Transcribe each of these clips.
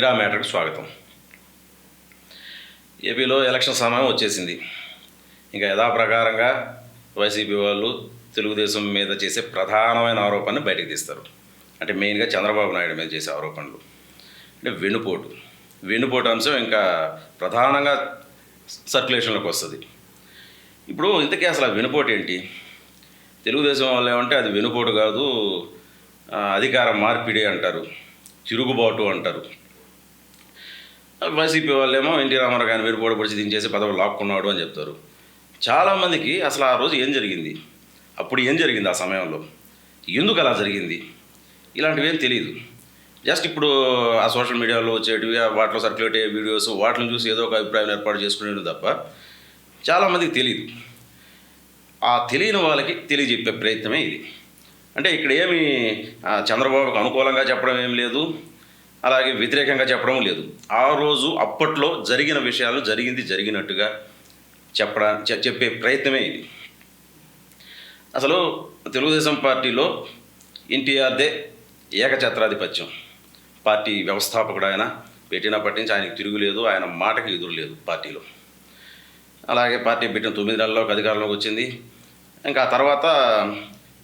అందరికీ నమస్కారం మ్యాటర్కి స్వాగతం. ఏపీలో ఎలక్షన్ సమయం వచ్చేసింది. ఇంకా యథాప్రకారంగా వైసీపీ వాళ్ళు తెలుగుదేశం మీద చేసే ప్రధానమైన ఆరోపణని బయటకు తీస్తారు. అంటే మెయిన్గా చంద్రబాబు నాయుడు మీద చేసే ఆరోపణలు. అంటే వెన్నుపోటు. వెన్నుపోటు అంశం ఇంకా ప్రధానంగా సర్క్యులేషన్లోకి వస్తుంది. ఇప్పుడు ఇంతకీ అసలు ఆ వెనుపోటు ఏంటి? తెలుగుదేశం వాళ్ళు ఏమంటే అది వెనుపోటు కాదు అధికార మార్పిడి అంటారు తిరుగుబాటు అంటారు. వైసీపీ వాళ్ళేమో ఎన్టీ రామారావు గారిని మీరు పొడిచి దించేసి పదవి లాక్కున్నాడు అని చెప్తారు. చాలామందికి అసలు ఆ రోజు ఏం జరిగింది? అప్పుడు ఏం జరిగింది ఆ సమయంలో? ఎందుకు అలా జరిగింది? ఇలాంటివి ఏం తెలియదు. జస్ట్ ఇప్పుడు ఆ సోషల్ మీడియాలో వచ్చేటివి వాటిలో సర్క్యులేట్ అయ్యే వీడియోస్ వాటిని చూసి ఏదో ఒక అభిప్రాయం ఏర్పాటు చేసుకునేది తప్ప చాలామందికి తెలియదు. ఆ తెలియని వాళ్ళకి తెలియజెప్పే ప్రయత్నమే ఇది. అంటే ఇక్కడ ఏమి చంద్రబాబుకు అనుకూలంగా చెప్పడం ఏం లేదు. అలాగే వ్యతిరేకంగా చెప్పడం లేదు. ఆ రోజు అప్పట్లో జరిగిన విషయాలు జరిగింది జరిగినట్టుగా చెప్పడా చెప్పే ప్రయత్నమే ఇది. అసలు తెలుగుదేశం పార్టీలో ఎన్టీఆర్దే ఏకఛత్రాధిపత్యం. పార్టీ వ్యవస్థాపకుడు ఆయన పెట్టినప్పటి నుంచి ఆయనకు తిరుగులేదు ఆయన మాటకి ఎదురు లేదు పార్టీలో. అలాగే పార్టీ పెట్టిన తొమ్మిది నెలల్లోకి అధికారంలోకి వచ్చింది. ఇంకా ఆ తర్వాత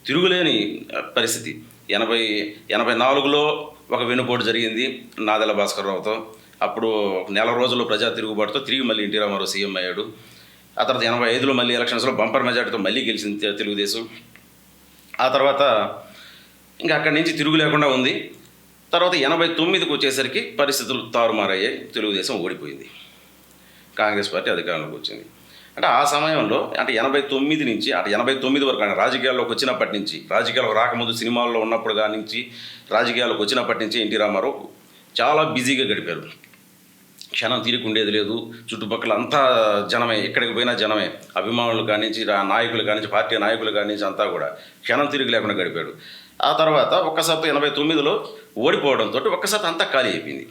తిరుగులేని పరిస్థితి. ఎనభై ఎనభై నాలుగులో ఒక వెనుపోటు జరిగింది. నాదెల భాస్కర్రావుతో అప్పుడు నెల రోజులు ప్రజా తిరుగుబాటుతో తిరిగి మళ్ళీ ఎన్టీ రామారావు సీఎం అయ్యాడు. ఆ తర్వాత ఎనభై ఐదులో మళ్ళీ ఎలక్షన్స్లో బంపర్ మెజార్టీతో మళ్ళీ గెలిచింది తెలుగుదేశం. ఆ తర్వాత ఇంకా అక్కడి నుంచి తిరుగు లేకుండా ఉంది. తర్వాత ఎనభై తొమ్మిదికి వచ్చేసరికి పరిస్థితులు తారుమారయ్యాయి. తెలుగుదేశం ఓడిపోయింది. కాంగ్రెస్ పార్టీ అధికారంలోకి వచ్చింది. అంటే ఆ సమయంలో అంటే ఎనభై తొమ్మిది నుంచి అంటే ఎనభై తొమ్మిది వరకు అంటే రాజకీయాల్లోకి వచ్చినప్పటి నుంచి రాజకీయాలకు రాకముందు సినిమాల్లో ఉన్నప్పుడు కాడి నుంచి రాజకీయాల్లోకి వచ్చినప్పటి నుంచి ఎన్టీ రామారావు చాలా బిజీగా గడిపారు. క్షణం తీరుకుండేది లేదు. చుట్టుపక్కల అంతా జనమే ఎక్కడికి పోయినా జనమే. అభిమానులు కానించి రా- నాయకులు కానించి పార్టీ నాయకులు కానించి అంతా కూడా క్షణం తిరిగి లేకుండా గడిపాడు ఆ తర్వాత ఒక్కసారి ఎనభై తొమ్మిదిలో ఓడిపోవడంతో ఒక్కసారి అంతా ఖాళీ అయిపోయింది.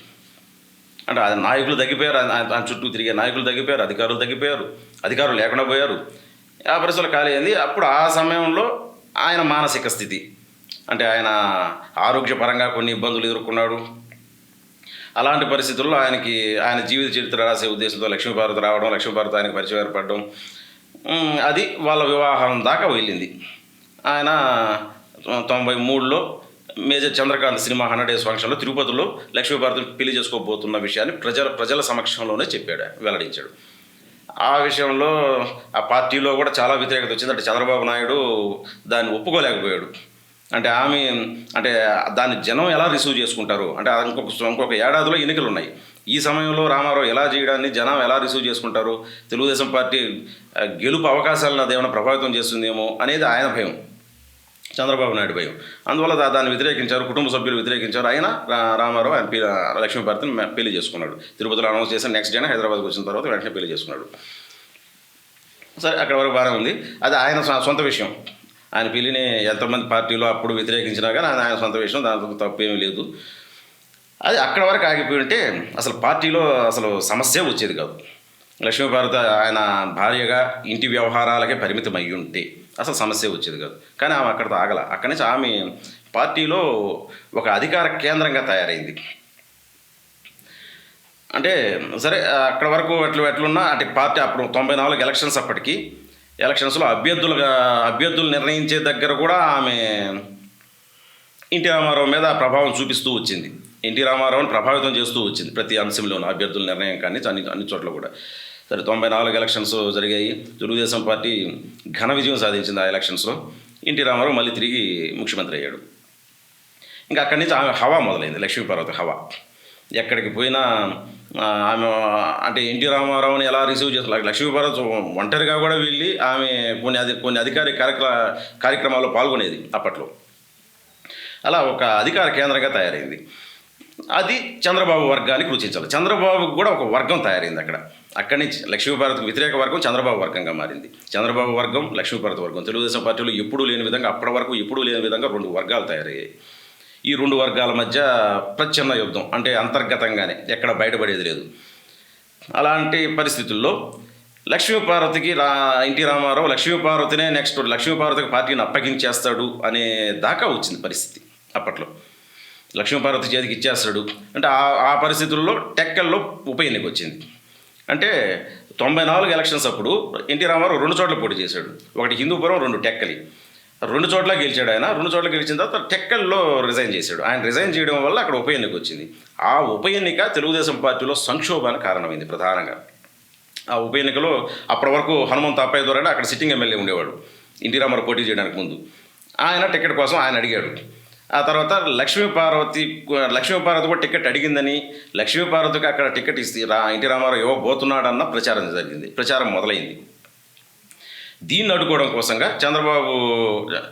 అంటే ఆ నాయకులు తగ్గిపోయారు ఆయన చుట్టూ తిరిగే నాయకులు తగ్గిపోయారు అధికారులు తగ్గిపోయారు అధికారులు లేకుండా పోయారు. ఆ పరిస్థితులు ఖాళీ అయింది. అప్పుడు ఆ సమయంలో ఆయన మానసిక స్థితి అంటే ఆయన ఆరోగ్యపరంగా కొన్ని ఇబ్బందులు ఎదుర్కొన్నాడు. అలాంటి పరిస్థితుల్లో ఆయనకి ఆయన జీవిత చరిత్ర రాసే ఉద్దేశంతో లక్ష్మీభారత్ రావడం లక్ష్మీభారత్ ఆయనకు పరిచయం ఏర్పడడం అది వాళ్ళ వివాహం దాకా వెళ్ళింది. ఆయన తొంభై మూడులో major Chandrakanth cinema hundred days ఫంక్షన్లో తిరుపతిలో లక్ష్మీభారత్ పెళ్ళి చేసుకోబోతున్న విషయాన్ని ప్రజల ప్రజల సమక్షంలోనే చెప్పాడు వెల్లడించాడు. ఆ విషయంలో ఆ పార్టీలో కూడా చాలా వ్యతిరేకత వచ్చింది. అంటే చంద్రబాబు నాయుడు దాన్ని ఒప్పుకోలేకపోయాడు. అంటే ఆమె అంటే దాన్ని జనం ఎలా రిసీవ్ చేసుకుంటారు? అంటే ఇంకొక ఇంకొక ఏడాదిలో ఎన్నికలు ఉన్నాయి ఈ సమయంలో రామారావు ఎలా చేయడాన్ని జనం ఎలా రిసీవ్ చేసుకుంటారు? తెలుగుదేశం పార్టీ గెలుపు అవకాశాలను అదేమైనా ప్రభావితం చేస్తుందేమో అనేది ఆయన భయం. చంద్రబాబు నాయుడు భయం. అందువల్ల దాన్ని వ్యతిరేకించారు కుటుంబ సభ్యులు వ్యతిరేకించారు. ఆయన రామారావు ఆయన లక్ష్మీభారతిని పెళ్ళి చేసుకున్నాడు. తిరుపతిలో అనౌన్స్ చేసిన నెక్స్ట్ డే హైదరాబాద్కి వచ్చిన తర్వాత వెంటనే పెళ్ళి చేసుకున్నాడు. సరే అక్కడ వరకు బాగానే ఉంది. అది ఆయన సొంత విషయం. ఆయన పెళ్ళిని ఎంతమంది పార్టీలో అప్పుడు వ్యతిరేకించినా కానీ ఆయన సొంత విషయం దాంతో తప్పేమీ లేదు. అది అక్కడ వరకు ఆగిపోయి ఉంటే అసలు పార్టీలో అసలు సమస్య వచ్చేది కాదు. లక్ష్మీభారత ఆయన భార్యగా ఇంటి వ్యవహారాలకే పరిమితం అయ్యి ఉంటే. అసలు సమస్య వచ్చేది కాదు. కానీ ఆమె అక్కడితో ఆగల అక్కడి నుంచి ఆమె పార్టీలో ఒక అధికార కేంద్రంగా తయారైంది. అంటే సరే అక్కడ వరకు ఎట్లు ఎట్లున్నా అంటే పార్టీ అప్పుడు తొంభై నాలుగు ఎలక్షన్స్ అప్పటికి ఎలక్షన్స్లో అభ్యర్థులుగా అభ్యర్థులు నిర్ణయించే దగ్గర కూడా ఆమె ఎన్టీ రామారావు మీద ప్రభావం చూపిస్తూ వచ్చింది. ఎన్టీ రామారావుని ప్రభావితం చేస్తూ వచ్చింది ప్రతి అంశంలోనూ అభ్యర్థుల నిర్ణయం కానీ అన్ని అన్ని చోట్ల కూడా. సరే తొంభై నాలుగు ఎలక్షన్స్ జరిగాయి. తెలుగుదేశం పార్టీ ఘన విజయం సాధించింది ఆ ఎలక్షన్స్లో ఎన్టీ రామారావు మళ్ళీ తిరిగి ముఖ్యమంత్రి అయ్యాడు. ఇంకా అక్కడి నుంచి ఆమె హవా మొదలైంది లక్ష్మీపార్వతి హవా. ఎక్కడికి పోయినా ఆమె అంటే ఎన్టీ రామారావుని ఎలా రిసీవ్ చేస్తారు? లక్ష్మీపార్వతి ఒంటరిగా కూడా వెళ్ళి ఆమె కొన్ని అధి కొన్ని అధికారిక కార్యక్రమ కార్యక్రమాల్లో పాల్గొనేది అప్పట్లో. అలా ఒక అధికార కేంద్రంగా తయారైంది. అది చంద్రబాబు వర్గానికి రుచించాలి చంద్రబాబుకు కూడా ఒక వర్గం తయారైంది అక్కడ. అక్కడి నుంచి లక్ష్మీభారత్ వ్యతిరేక వర్గం చంద్రబాబు వర్గంగా మారింది. చంద్రబాబు వర్గం లక్ష్మీభారత్ వర్గం. తెలుగుదేశం పార్టీలో ఎప్పుడూ లేని విధంగా అప్పటి వరకు ఎప్పుడూ లేని విధంగా రెండు వర్గాలు తయారయ్యాయి. ఈ రెండు వర్గాల మధ్య ప్రచ్ఛన్న యుద్ధం అంటే అంతర్గతంగానే ఎక్కడ బయటపడేది లేదు. అలాంటి పరిస్థితుల్లో లక్ష్మీపార్వతికి రా ఎన్టీ రామారావు లక్ష్మీపార్వతినే నెక్స్ట్ లక్ష్మీపార్వతికి పార్టీని అప్పగించేస్తాడు అనే దాకా వచ్చింది పరిస్థితి అప్పట్లో. లక్ష్మీపార్వతి చేతికి ఇచ్చేస్తాడు. అంటే ఆ ఆ పరిస్థితుల్లో టెక్కల్లో ఉప ఎన్నిక వచ్చింది. అంటే తొంభై నాలుగు ఎలక్షన్స్ అప్పుడు ఎన్టీ రామారావు రెండు చోట్ల పోటీ చేశాడు. ఒకటి హిందూపురం రెండు టెక్కలి. రెండు చోట్ల గెలిచాడు ఆయన. రెండు చోట్ల గెలిచిన తర్వాత టెక్కల్లో రిజైన్ చేశాడు. ఆయన రిజైన్ చేయడం వల్ల అక్కడ ఉప ఎన్నిక వచ్చింది. ఆ ఉప ఎన్నిక తెలుగుదేశం పార్టీలో సంక్షోభానికి కారణమైంది ప్రధానంగా. ఆ ఉప ఎన్నికలో అప్పటి వరకు హనుమంత్ అప్పయ్య ద్వారా అక్కడ సిట్టింగ్ ఎమ్మెల్యే ఉండేవాడు. ఎన్టీ రామారావు పోటీ చేయడానికి ముందు. ఆయన టికెట్ కోసం ఆయన అడిగాడు. ఆ తర్వాత లక్ష్మీ పార్వతి లక్ష్మీ పార్వతి కూడా టికెట్ అడిగిందని లక్ష్మీ పార్వతికి అక్కడ టికెట్ ఇస్తే రా ఎన్టీ రామారావు ఇవ్వబోతున్నాడన్న ప్రచారం జరిగింది ప్రచారం మొదలైంది. దీన్ని అడ్డుకోవడం కోసంగా చంద్రబాబు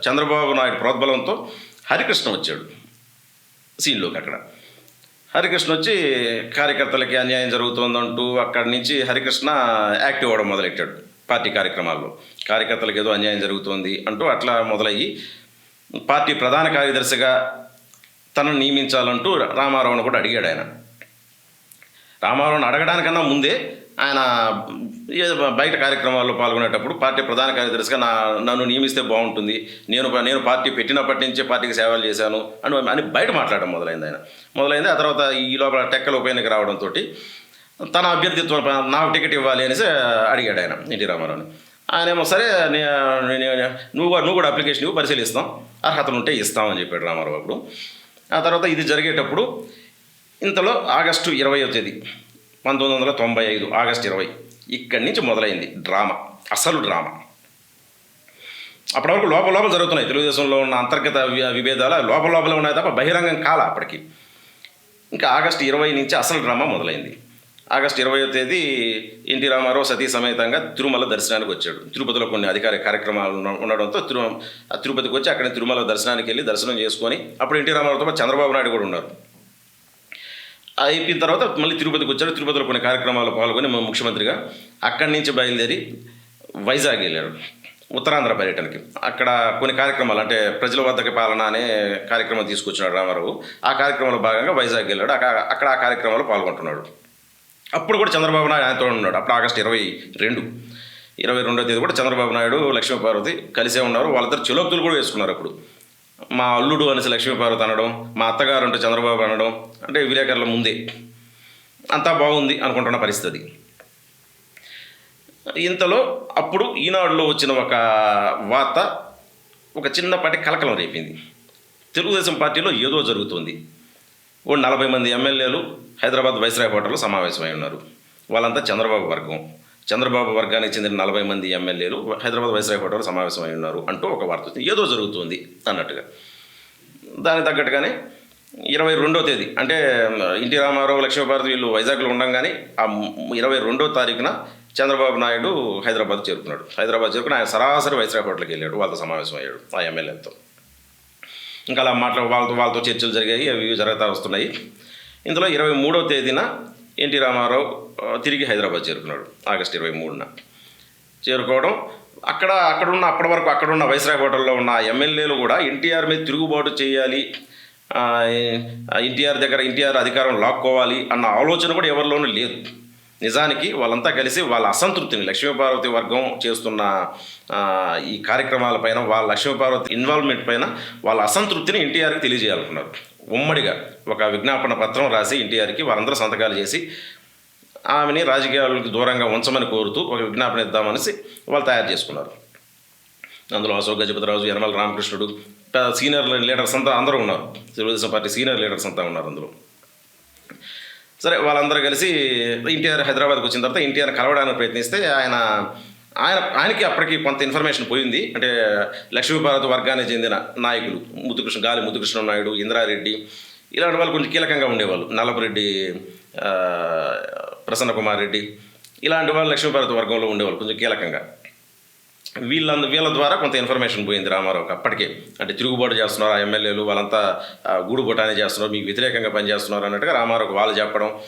చంద్రబాబు నాయుడు ప్రోద్బలంతో హరికృష్ణ వచ్చాడు సీన్లోకి అక్కడ. హరికృష్ణ వచ్చి కార్యకర్తలకి అన్యాయం జరుగుతుందంటూ అక్కడి నుంచి హరికృష్ణ యాక్టివ్ అవ్వడం మొదలెట్టాడు పార్టీ కార్యక్రమాల్లో. కార్యకర్తలకు ఏదో అన్యాయం జరుగుతోంది అంటూ అట్లా మొదలయ్యి పార్టీ ప్రధాన కార్యదర్శిగా తనను నియమించాలంటూ రామారావును కూడా అడిగాడు ఆయన. రామారావును అడగడానికన్నా ముందే ఆయన ఏదో బయట కార్యక్రమాల్లో పాల్గొనేటప్పుడు పార్టీ ప్రధాన కార్యదర్శిగా నా నన్ను నియమిస్తే బాగుంటుంది. నేను నేను పార్టీ పెట్టినప్పటి నుంచే పార్టీకి సేవలు చేశాను అని అని బయట మాట్లాడడం మొదలైంది ఆయన. మొదలైంది ఆ తర్వాత ఈ లోపల టెక్కల ఉప ఎన్నిక రావడంతో తన అభ్యర్థిత్వం నాకు టికెట్ ఇవ్వాలి అనేసి అడిగాడు ఆయన ఎన్టీ రామారావుని. ఆయన ఏమో సరే నే- నువ్వు నువ్వు కూడా అప్లికేషన్ ఇవ్వు పరిశీలిస్తాం. అర్హతలు ఉంటే ఇస్తామని చెప్పాడు రామారావు అప్పుడు ఆ తర్వాత ఇది జరిగేటప్పుడు ఇంతలో ఆగస్టు ఇరవయో తేదీ పంతొమ్మిది వందల తొంభై ఐదు ఆగస్టు ఇరవై ఇక్కడి నుంచి మొదలైంది డ్రామా అసలు డ్రామా. అప్పటివరకు లోపల లోపల జరుగుతున్నాయి. తెలుగుదేశంలో ఉన్న అంతర్గత విభేదాలు లోపల లోపల ఉన్నాయి తప్ప బహిరంగం కాల అప్పటికి. ఇంకా ఆగస్టు ఇరవై నుంచి అసలు డ్రామా మొదలైంది. ఆగస్టు ఇరవయో తేదీ ఎన్టీ రామారావు సతీ సమేతంగా తిరుమల దర్శనానికి వచ్చాడు. తిరుపతిలో కొన్ని అధికారిక కార్యక్రమాలు ఉండడంతో తిరు తిరుపతికి వచ్చి అక్కడ తిరుమల దర్శనానికి వెళ్ళి దర్శనం చేసుకొని అప్పుడు ఎన్టీ రామారావుతో పాటు చంద్రబాబు నాయుడు కూడా ఉన్నారు. అయిపోయిన తర్వాత మళ్ళీ తిరుపతికి వచ్చాడు తిరుపతిలో కొన్ని కార్యక్రమాలు పాల్గొని ముఖ్యమంత్రిగా అక్కడి నుంచి బయలుదేరి వైజాగ్ వెళ్ళాడు. ఉత్తరాంధ్ర పర్యటనకి. అక్కడ కొన్ని కార్యక్రమాలు అంటే ప్రజల వద్దకి పాలన అనే కార్యక్రమం తీసుకొచ్చినాడు రామారావు. ఆ కార్యక్రమంలో భాగంగా వైజాగ్ వెళ్ళాడు. అక్కడ అక్కడ ఆ కార్యక్రమంలో పాల్గొంటున్నాడు. అప్పుడు కూడా చంద్రబాబు నాయుడు ఆయనతో ఉన్నాడు. అప్పుడు ఆగస్టు ఇరవై రెండు. ఇరవై రెండో తేదీ కూడా చంద్రబాబు నాయుడు లక్ష్మీపార్వతి కలిసే ఉన్నారు. వాళ్ళిద్దరు చిలోక్తులు కూడా వేసుకున్నారు అప్పుడు. మా అల్లుడు అనేసి లక్ష్మీపార్వతి అనడం మా అత్తగారు అంటే చంద్రబాబు అనడం అంటే విలేకరుల ముందే. అంతా బాగుంది అనుకుంటున్న పరిస్థితి ఇంతలో అప్పుడు ఈనాడులో వచ్చిన ఒక వార్త ఒక చిన్నపాటి కలకలం రేపింది. తెలుగుదేశం పార్టీలో ఏదో జరుగుతుంది. ఓ నలభై మంది ఎమ్మెల్యేలు హైదరాబాద్ వైస్రాయ్ హోటల్లో సమావేశమై ఉన్నారు. వాళ్ళంతా చంద్రబాబు వర్గం. చంద్రబాబు వర్గానికి చెందిన నలభై మంది ఎమ్మెల్యేలు హైదరాబాద్ వైస్రాయ్ హోటల్లో సమావేశమై ఉన్నారు అంటూ ఒక వార్త వచ్చింది ఏదో జరుగుతుంది అన్నట్టుగా. దానికి తగ్గట్టుగానే ఇరవై రెండో తేదీ అంటే ఎన్టీ రామారావు లక్ష్మీభారతి వీళ్ళు వైజాగ్లో ఉండగానే ఆ ఇరవై రెండో తారీఖున చంద్రబాబు నాయుడు హైదరాబాద్ చేరుకున్నాడు. హైదరాబాద్ చేరుకుని ఆయన సరాసరి వైస్రాయ్ హోటల్కి వెళ్ళాడు వాళ్ళతో సమావేశం అయ్యాడు ఆ ఎమ్మెల్యేలతో. ఇంకా అలా మాట్లా వాళ్ళతో వాళ్ళతో చర్చలు జరిగాయి అవి జరుగుతూ వస్తున్నాయి. ఇందులో ఇరవై మూడవ తేదీన ఎన్టీ రామారావు తిరిగి హైదరాబాద్ చేరుకున్నాడు ఆగస్ట్ ఇరవై మూడున. చేరుకోవడం అక్కడ అక్కడున్న అప్పటి వరకు అక్కడున్న వైస్రాయ్ హోటల్లో ఉన్న ఎమ్మెల్యేలు కూడా ఎన్టీఆర్ మీద తిరుగుబాటు చేయాలి ఎన్టీఆర్ దగ్గర ఎన్టీఆర్ అధికారం లాక్కోవాలి అన్న ఆలోచన కూడా ఎవరిలోనూ లేదు. నిజానికి వాళ్ళంతా కలిసి వాళ్ళ అసంతృప్తిని లక్ష్మీపార్వతి వర్గం చేస్తున్న ఈ ఈ కార్యక్రమాలపైన వాళ్ళ లక్ష్మీపార్వతి ఇన్వాల్వ్మెంట్ పైన వాళ్ళ అసంతృప్తిని ఎన్టీఆర్కి తెలియజేయాలనుకున్నారు. ఉమ్మడిగా ఒక విజ్ఞాపన పత్రం రాసి ఎన్టీఆర్కి వాళ్ళందరూ సంతకాలు చేసి ఆమెని రాజకీయాలకు దూరంగా ఉంచమని కోరుతూ ఒక విజ్ఞాపన ఇద్దామనేసి వాళ్ళు తయారు చేసుకున్నారు. అందులో అశోక్ గజపతిరాజు యనమల రామకృష్ణుడు సీనియర్ లీడర్స్ అంతా అందరూ ఉన్నారు. తెలుగుదేశం పార్టీ సీనియర్ లీడర్స్ అంతా ఉన్నారు అందులో. సరే వాళ్ళందరూ కలిసి ఎన్టీఆర్ హైదరాబాద్కి వచ్చిన తర్వాత ఎన్టీఆర్ కలవడానికి ప్రయత్నిస్తే ఆయన ఆయన ఆయనకి అప్పటికి కొంత ఇన్ఫర్మేషన్ పోయింది. అంటే లక్ష్మీభారత్ వర్గానికి చెందిన నాయకులు ముద్దుకృష్ణ గాలి ముద్దుకృష్ణ నాయుడు ఇంద్రారెడ్డి ఇలాంటి వాళ్ళు కొంచెం కీలకంగా ఉండేవాళ్ళు. నల్లపురెడ్డి ప్రసన్న కుమార్ రెడ్డి ఇలాంటి వాళ్ళు లక్ష్మీభారత్ వర్గంలో ఉండేవాళ్ళు కొంచెం కీలకంగా. వీళ్ళంద వీళ్ళ ద్వారా కొంత ఇన్ఫర్మేషన్ పోయింది రామారావుకి. అప్పటికే. అంటే తిరుగుబాటు చేస్తున్నారు ఆ ఎమ్మెల్యేలు వాళ్ళంతా ఆ, గూడు చేస్తున్నారు మీకు వ్యతిరేకంగా పనిచేస్తున్నారు అన్నట్టుగా రామారావుకి వాళ్ళు చెప్పడం.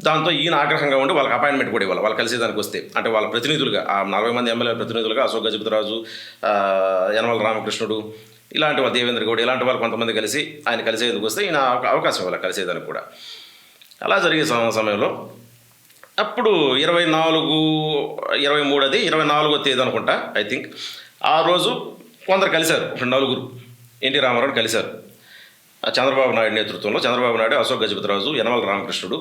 దాంతో ఈయన ఆగ్రహంగా ఉండి వాళ్ళకి అపాయింట్మెంట్ కూడా ఇవ్వాలి. వాళ్ళు కలిసేదానికి వస్తే. అంటే వాళ్ళ ప్రతినిధులుగా ఆ నలభై మంది ఎమ్మెల్యే ప్రతినిధులుగా అశోక్ గజపతిరాజు యనమల రామకృష్ణుడు ఇలాంటి వాళ్ళు దేవేంద్ర గౌడ్ ఇలాంటి వాళ్ళు కొంతమంది కలిసి ఆయన కలిసేందుకు వస్తే ఈయన అవకాశం ఇవ్వాలి కలిసేదానికి కూడా. అలా జరిగే సమయంలో అప్పుడు ఇరవై నాలుగు ఇరవై మూడు అది ఇరవై నాలుగో తేదీ అనుకుంటా ఐ థింక్ ఆ రోజు కొందరు కలిశారు ఒక నలుగురు. ఎన్టీ రామారావు కలిశారు. ఆ చంద్రబాబు నాయుడు నేతృత్వంలో చంద్రబాబు నాయుడు అశోక్ గజపతిరాజు యనమల రామకృష్ణుడు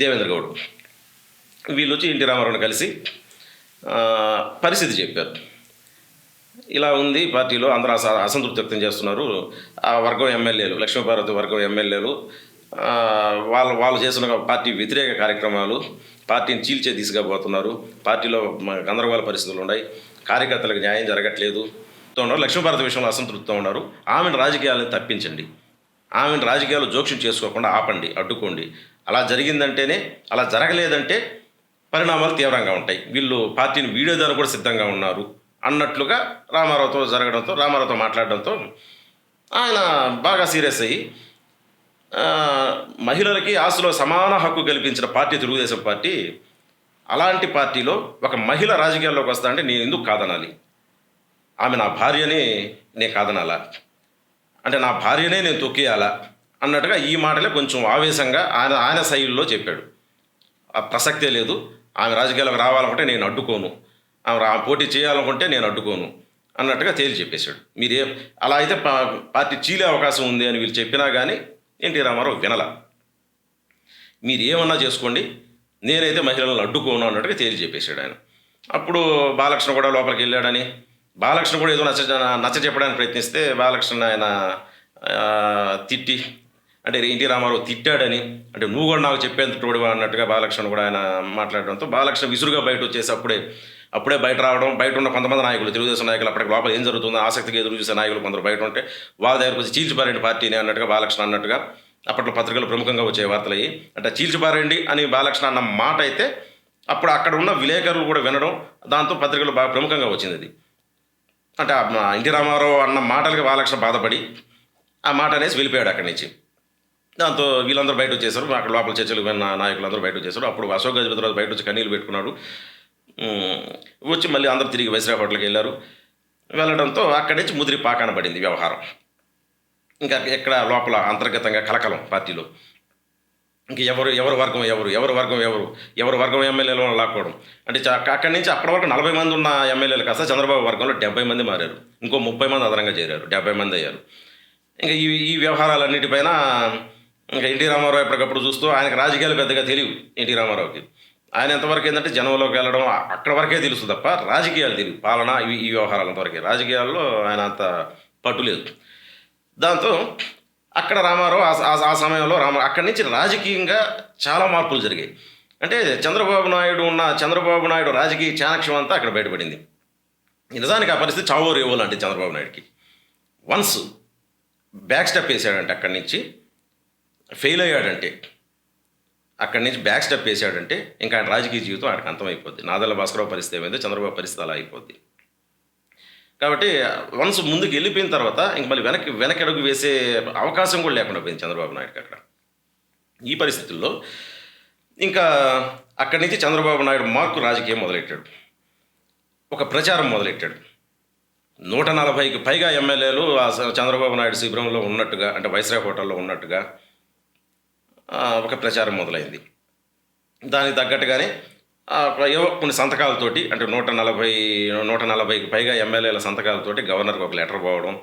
దేవేంద్ర గౌడ్. వీళ్ళు వచ్చి ఎన్టీ రామారావుని కలిసి పరిస్థితి చెప్పారు. ఇలా ఉంది పార్టీలో అందరూ అసంతృప్తి వ్యక్తం చేస్తున్నారు. ఆ వర్గం ఎమ్మెల్యేలు లక్ష్మీపార్వతి వర్గం ఎమ్మెల్యేలు వాళ్ళు వాళ్ళు చేస్తున్న పార్టీ వ్యతిరేక కార్యక్రమాలు పార్టీని చీల్చే తీసుకుపోతున్నారు పార్టీలో గందరగోళ పరిస్థితులు ఉన్నాయి. కార్యకర్తలకు న్యాయం జరగట్లేదు. తో ఉన్నారు లక్ష్మీభారత విషయంలో అసంతృప్తితో ఉన్నారు. ఆమెను రాజకీయాలను తప్పించండి. ఆమెను రాజకీయాలు జోక్యం చేసుకోకుండా ఆపండి అడ్డుకోండి. అలా జరిగిందంటేనే అలా జరగలేదంటే పరిణామాలు తీవ్రంగా ఉంటాయి. వీళ్ళు పార్టీని వీడేదానికి కూడా సిద్ధంగా ఉన్నారు. అన్నట్లుగా రామారావుతో జరగడంతో రామారావుతో మాట్లాడడంతో ఆయన బాగా సీరియస్ అయ్యి మహిళలకి ఆస్తులో సమాన హక్కు కల్పించిన పార్టీ తెలుగుదేశం పార్టీ అలాంటి పార్టీలో ఒక మహిళ రాజకీయాల్లోకి వస్తా అంటే నేను ఎందుకు కాదనాలి? ఆమె నా భార్యని నేను కాదనాలా? అంటే నా భార్యనే నేను తొక్కేయాలా? అన్నట్టుగా ఈ మాటలే కొంచెం ఆవేశంగా ఆయన ఆయన శైలిలో చెప్పాడు. ఆ ప్రసక్తే లేదు. ఆమె రాజకీయాలకు రావాలనుకుంటే నేను అడ్డుకోను. ఆమె రా- పోటీ చేయాలనుకుంటే నేను అడ్డుకోను. అన్నట్టుగా తేల్చి చెప్పేశాడు. మీరే అలా అయితే పా- పార్టీ చీలే అవకాశం ఉంది అని వీళ్ళు చెప్పినా కానీ ఎన్టీ రామారావు వినల. మీరు ఏమన్నా చేసుకోండి నేనైతే మహిళలను అడ్డుకోను అన్నట్టుగా తేలి చెప్పేశాడు ఆయన. అప్పుడు బాలకృష్ణ కూడా లోపలికి వెళ్ళాడని బాలకృష్ణ కూడా ఏదో నచ్చ నచ్చ చెప్పడానికి ప్రయత్నిస్తే బాలకృష్ణ ఆయన తిట్టి అంటే ఎన్టీ రామారావు తిట్టాడని అంటే నువ్వు కూడా నాకు చెప్పేంత అన్నట్టుగా బాలకృష్ణ కూడా ఆయన మాట్లాడడంతో బాలకృష్ణ విసురుగా బయట వచ్చేసి అప్పుడే అప్పుడే బయట రావడం బయట ఉన్న కొంతమంది నాయకులు తెలుగుదేశం నాయకులు అప్పటికి లోపల ఏం జరుగుతుందో ఆసక్తిగా ఎదురు చూసే నాయకులు కొందరు బయట ఉంటే వాళ్ళ దగ్గరకు వచ్చి చీల్చిపారండి పార్టీని అన్నట్టుగా బాలకృష్ణ అన్నట్టుగా అప్పట్లో పత్రికలు ప్రముఖంగా వచ్చే వార్తలు అయ్యి అంటే చీల్చిపారండి అని బాలకృష్ణ అన్న మాట అయితే అప్పుడు అక్కడ ఉన్న విలేకరులు కూడా వినడం దాంతో పత్రికలు బాగా ప్రముఖంగా వచ్చింది అది. అంటే మా ఎన్టీ రామారావు అన్న మాటలకి బాలకృష్ణ బాధపడి ఆ మాట అనేసి వెళ్ళిపోయాడు అక్కడి నుంచి. దాంతో వీళ్ళందరూ బయట వచ్చేసారు అక్కడ లోపల చర్చలు విన్న నాయకులందరూ బయట వచ్చేసారు. అప్పుడు అశోక్ గజపతిరాజు బయట వచ్చి కన్నీళ్ళు పెట్టుకున్నాడు. వచ్చి మళ్ళీ అందరూ తిరిగి వైస్రాయ్ హోటల్కి వెళ్ళారు. వెళ్ళడంతో అక్కడి నుంచి ముదిరి పాకాన పడింది వ్యవహారం. ఇంకా ఎక్కడ లోపల అంతర్గతంగా కలకలం పార్టీలో. ఇంక ఎవరు ఎవరు వర్గం ఎవరు ఎవరు వర్గం ఎవరు ఎవరు వర్గం ఎమ్మెల్యేలు లాక్కోవడం. అంటే అక్కడి నుంచి అప్పటి వరకు నలభై మంది ఉన్న ఎమ్మెల్యేలు కాస్త చంద్రబాబు వర్గంలో డెబ్బై మంది మారారు. ఇంకో ముప్పై మంది అదనంగా చేరారు. డెబ్బై మంది అయ్యారు. ఇంకా ఈ ఈ వ్యవహారాలన్నిటిపైన ఇంకా ఎన్టీ రామారావు ఎప్పటికప్పుడు చూస్తూ ఆయనకు రాజకీయాలు పెద్దగా తెలియవు ఎన్టీ రామారావుకి. ఆయన ఎంతవరకు ఏంటంటే జనంలోకి వెళ్ళడం అక్కడ వరకే తెలుసు తప్ప రాజకీయాలు తెలియదు. పాలన ఇవి ఈ వ్యవహారాలు అంతవరకే. రాజకీయాల్లో ఆయన అంత పట్టు లేదు. దాంతో అక్కడ రామారావు ఆ- ఆ- సమయంలో రామ అక్కడి నుంచి రాజకీయంగా చాలా మార్పులు జరిగాయి. అంటే చంద్రబాబు నాయుడు ఉన్న చంద్రబాబు నాయుడు రాజకీయ చాణక్ష్యం అంతా అక్కడ బయటపడింది. నిజానికి ఆ పరిస్థితి చావో రేవో లాంటి చంద్రబాబు నాయుడుకి. వన్స్ బ్యాక్ స్టెప్ వేసాడంటే అక్కడి నుంచి ఫెయిల్ అయ్యాడంటే అక్కడి నుంచి బ్యాక్ స్టెప్ వేసాడంటే ఇంకా ఆయన రాజకీయ జీవితం ఆయనకు అంతమైపోద్ది నాదల భాస్కరరావు పరిస్థితి ఏమైందో చంద్రబాబు పరిస్థితి అలా అయిపోద్ది. కాబట్టి uh, వన్స్ ముందుకు వెళ్ళిపోయిన తర్వాత ఇంక మళ్ళీ వెనక్కి వెనక్కి అడుగు వేసే అవకాశం కూడా లేకుండా పోయింది చంద్రబాబు నాయుడుకి అక్కడ. ఈ పరిస్థితుల్లో ఇంకా అక్కడి నుంచి చంద్రబాబు నాయుడు మార్కు రాజకీయం మొదలెట్టాడు. ఒక ప్రచారం మొదలెట్టాడు. నూట నలభైకి పైగా ఎమ్మెల్యేలు ఆ చంద్రబాబు నాయుడు శిబిరంలో ఉన్నట్టుగా అంటే వైస్రా హోటల్లో ఉన్నట్టుగా ఒక ప్రచారం మొదలైంది. దానికి తగ్గట్టుగానే ఏవో కొన్ని సంతకాలతోటి అంటే నూట నలభై నూట నలభైకి పైగా ఎమ్మెల్యేల సంతకాలతోటి గవర్నర్కి ఒక లెటర్ పోవడం.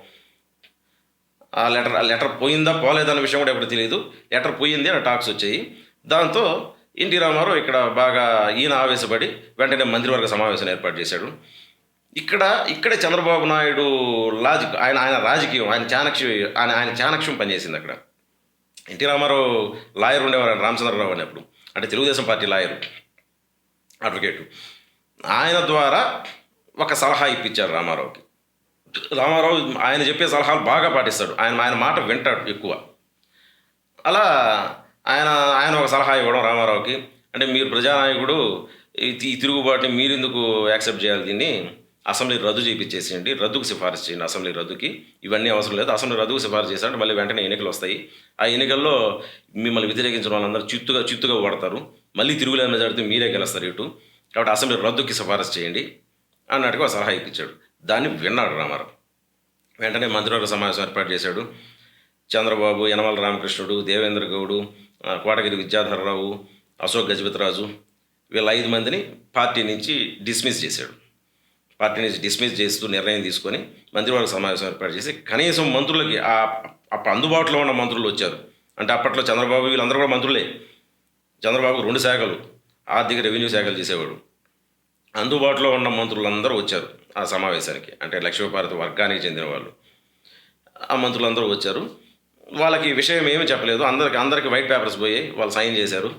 ఆ లెటర్ ఆ లెటర్ పోయిందా పోలేదన్న విషయం కూడా ఎప్పుడు తెలియదు లెటర్ పోయింది అని టాక్స్ వచ్చాయి. దాంతో ఎన్టీ రామారావు ఇక్కడ బాగా ఈయన ఆవేశపడి వెంటనే మంత్రివర్గ సమావేశం ఏర్పాటు చేశాడు. ఇక్కడ ఇక్కడే చంద్రబాబు నాయుడు లాజిక్ ఆయన ఆయన రాజకీయం ఆయన చాణక్యం ఆయన ఆయన చాణక్ష్యం పనిచేసింది అక్కడ. ఎన్టీ రామారావు లాయర్ ఉండేవారు రామచంద్రరావు రామచంద్రరావు అనేప్పుడు అంటే తెలుగుదేశం పార్టీ లాయరు అడ్వకేటు ఆయన ద్వారా ఒక సలహా ఇప్పించారు రామారావుకి. రామారావు ఆయన చెప్పే సలహాలు బాగా పాటిస్తాడు. ఆయన ఆయన మాట వింటాడు ఎక్కువ. అలా ఆయన ఆయన ఒక సలహా ఇవ్వడం రామారావుకి. అంటే మీరు ప్రజానాయకుడు ఈ తిరుగుబాటుని మీరెందుకు యాక్సెప్ట్ చేయాలి దీన్ని? అసెంబ్లీ రద్దు చేయించేసేయండి. రద్దుకు సిఫారసు చేయండి అసెంబ్లీ రద్దుకి. ఇవన్నీ అవసరం లేదు. అసెంబ్లీ రద్దుకు సిఫారసు చేశారంటే మళ్ళీ వెంటనే ఎన్నికలు వస్తాయి. ఆ ఎన్నికల్లో మిమ్మల్ని వ్యతిరేకించిన వాళ్ళందరూ చిత్తుగా చిత్తుగా ఓడతారు. మళ్ళీ తిరుగులేని మెజారిటీ మీరే గెలుస్తారు ఇటు. కాబట్టి అసెంబ్లీ రద్దుకి సిఫారసు చేయండి అన్నట్టుగా సలహా ఇప్పించాడు. దాన్ని విన్నాడు రామారావు. వెంటనే మంత్రివర్గ సమావేశం ఏర్పాటు చేశాడు. చంద్రబాబు యనమల రామకృష్ణుడు దేవేంద్ర గౌడు కోటగిరి విద్యాధరరావు అశోక్ గజపతిరాజు వీళ్ళ ఐదు మందిని పార్టీ నుంచి డిస్మిస్ చేశాడు. పార్టీ నుంచి డిస్మిస్ చేస్తూ నిర్ణయం తీసుకొని మంత్రివర్గ సమావేశం ఏర్పాటు చేసి కనీసం మంత్రులకి ఆ అప్పుడు అందుబాటులో ఉన్న మంత్రులు వచ్చారు. అంటే అప్పట్లో చంద్రబాబు వీళ్ళందరూ కూడా మంత్రులే. చంద్రబాబు రెండు శాఖలు ఆర్థిక రెవెన్యూ శాఖలు చేసేవాడు. అందుబాటులో ఉన్న మంత్రులందరూ వచ్చారు ఆ సమావేశానికి. అంటే లక్ష్మీభారతి వర్గానికి చెందిన వాళ్ళు. ఆ మంత్రులందరూ వచ్చారు. వాళ్ళకి విషయం ఏమీ చెప్పలేదు. అందరికి అందరికి వైట్ పేపర్స్ పోయి వాళ్ళు సైన్ చేశారు.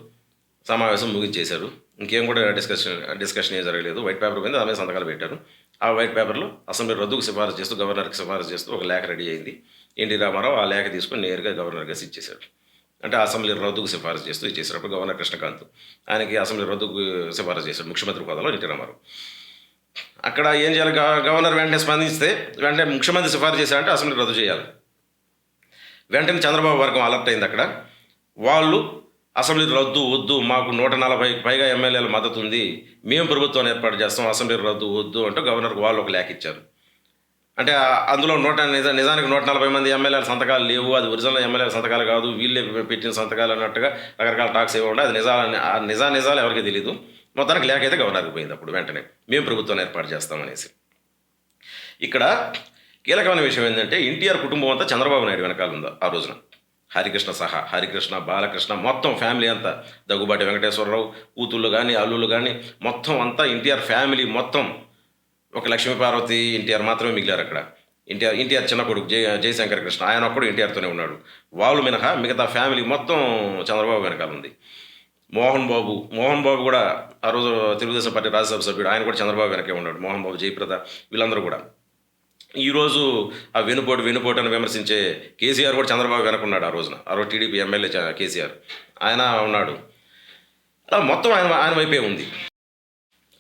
సమావేశం ముగించేశారు. ఇంకేం కూడా డిస్కషన్ డిస్కషన్ ఏం జరగలేదు. వైట్ పేపర్ మీద ఆమె సంతకాలు పెట్టారు. ఆ వైట్ పేపర్లో అసెంబ్లీ రద్దుకు సిఫారసు చేస్తూ గవర్నర్కి సిఫారసు చేస్తూ ఒక లేఖ రెడీ అయింది. ఎన్టీ రామారావు ఆ లేఖ తీసుకొని నేరుగా గవర్నర్ గారికి ఇచ్చేశారు అంటే అసెంబ్లీ రద్దుకు సిఫారసు చేస్తూ ఇచ్చేసినప్పుడు గవర్నర్ కృష్ణకాంత్ ఆయనకి అసెంబ్లీ రద్దుకు సిఫారసు చేశారు ముఖ్యమంత్రి హోదాలో ఎన్టీ రామారావు. అక్కడ ఏం చేయాలి? గవర్నర్ వెంటనే స్పందిస్తే వెంటనే ముఖ్యమంత్రి సిఫారసు చేశారంటే అసెంబ్లీ రద్దు చేయాలి. వెంటనే చంద్రబాబు వర్గం అలర్ట్ అయింది అక్కడ. వాళ్ళు అసెంబ్లీ రద్దు వద్దు మాకు నూట నలభై పైగా ఎమ్మెల్యేల మద్దతు ఉంది మేము ప్రభుత్వాన్ని ఏర్పాటు చేస్తాం అసెంబ్లీ రద్దు వద్దు అంటూ గవర్నర్కి వాళ్ళు ఒక లేఖ ఇచ్చారు. అంటే అందులో నూట నిజ నిజానికి నూట నలభై మంది ఎమ్మెల్యేల సంతకాలు లేవు అది ఒరిజినల్ ఎమ్మెల్యేల సంతకాలు కాదు వీళ్ళే పెట్టిన సంతకాలు అన్నట్టుగా రకరకాల టాక్స్ ఇవ్వకుండా అది నిజాలని ఆ నిజా నిజాలు ఎవరికి తెలియదు మొత్తానికి లేఖ అయితే గవర్నర్కి పోయింది అప్పుడు వెంటనే. మేము ప్రభుత్వాన్ని ఏర్పాటు చేస్తామనేసి ఇక్కడ కీలకమైన విషయం ఏంటంటే ఎన్టీఆర్ కుటుంబం అంతా చంద్రబాబు నాయుడు వెనకాల ఉందా ఆ రోజున. హరికృష్ణ సహా హరికృష్ణ బాలకృష్ణ మొత్తం ఫ్యామిలీ అంతా. దగ్గుబాటి వెంకటేశ్వరరావు కూతుళ్ళు కానీ అల్లుళ్ళు కానీ మొత్తం అంతా ఎన్టీఆర్ ఫ్యామిలీ మొత్తం. ఒక లక్ష్మీ పార్వతి ఎన్టీఆర్ మాత్రమే మిగిలారు అక్కడ. ఎన్టీఆర్ ఎన్టీఆర్ చిన్న కొడుకు జయ జయశంకర్ కృష్ణ ఆయన ఒక్కడు ఎన్టీఆర్తోనే ఉన్నాడు. వాళ్ళు మినహా మిగతా ఫ్యామిలీ మొత్తం చంద్రబాబు వెనకాల ఉంది. మోహన్ బాబు మోహన్ బాబు కూడా ఆ రోజు తెలుగుదేశం పార్టీ రాజ్యసభ సభ్యుడు ఆయన కూడా చంద్రబాబు వెనకే ఉన్నాడు. మోహన్ బాబు జయప్రద వీళ్ళందరూ కూడా. ఈరోజు ఆ వెనుపోటు వెనుపోటు అని విమర్శించే కేసీఆర్ కూడా చంద్రబాబు వెనకున్నాడు ఆ రోజున. ఆ రోజు టీడీపీ ఎమ్మెల్యే కేసీఆర్. ఆయన ఉన్నాడు. అలా మొత్తం ఆయన ఆయన వైపే ఉంది.